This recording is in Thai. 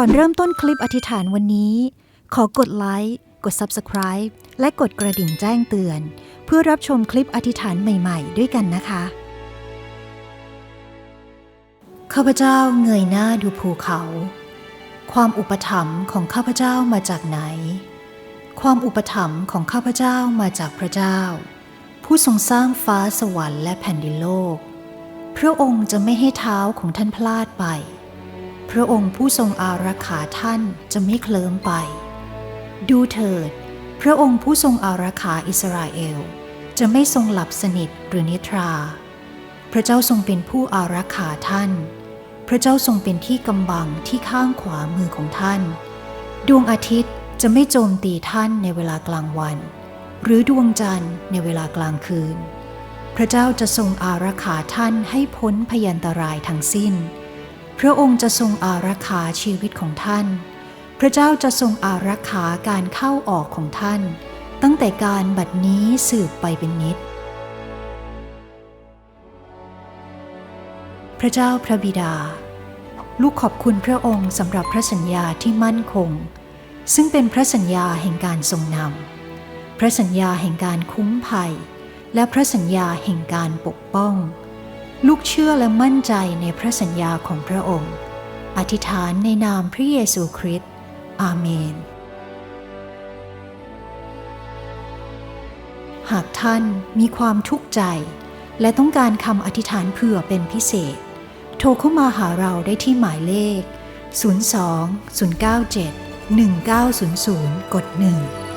ก่อนเริ่มต้นคลิปอธิษฐานวันนี้ ขอกดไลค์กด Subscribe และกดกระดิ่งแจ้งเตือน เพื่อรับชมคลิปอธิษฐานใหม่ๆ ด้วยกันนะคะ ข้าพเจ้าเงยหน้าดูภูเขา ความอุปถัมภ์ของข้าพเจ้ามาจากไหน ความอุปถัมภ์ของข้าพเจ้ามาจากพระเจ้า ผู้ทรงสร้างฟ้าสวรรค์และแผ่นดินโลก พระองค์จะไม่ให้เท้าของท่านพลาดไป พระองค์ผู้ทรงอารักขาท่านจะไม่เคลิ้มไป ดูเถิด พระองค์ผู้ทรงอารักขาอิสราเอล จะไม่ทรงหลับสนิทหรือนิทรา พระเจ้าทรงเป็นผู้อารักขาท่าน พระเจ้าทรงเป็นที่กำบังที่ข้างขวามือของท่าน ดวงอาทิตย์จะไม่โจมตีท่านในเวลากลางวัน หรือดวงจันทร์ในเวลากลางคืน พระเจ้าจะทรงอารักขาท่านให้พ้นพยันตรายทั้งสิ้น พระองค์จะทรงอารักขาชีวิตของท่าน พระเจ้าจะทรงอารักขาการเข้าออกของท่าน ตั้งแต่การบัดนี้สืบไปเป็นนิด พระเจ้าพระบิดา ลูกขอบคุณพระองค์สำหรับพระสัญญาที่มั่นคง ซึ่งเป็นพระสัญญาแห่งการทรงนำพระสัญญาแห่งการคุ้มภัย และพระสัญญาแห่งการปกป้อง ลูกเชื่อและมั่นใจในพระสัญญาของพระองค์ อธิษฐานในนามพระเยซูคริสต์ อาเมน หากท่านมีความทุกข์ใจ และต้องการคำอธิษฐานเผื่อเป็นพิเศษ โทรเข้ามาหาเราได้ที่หมายเลข 02 097 1900 กด 1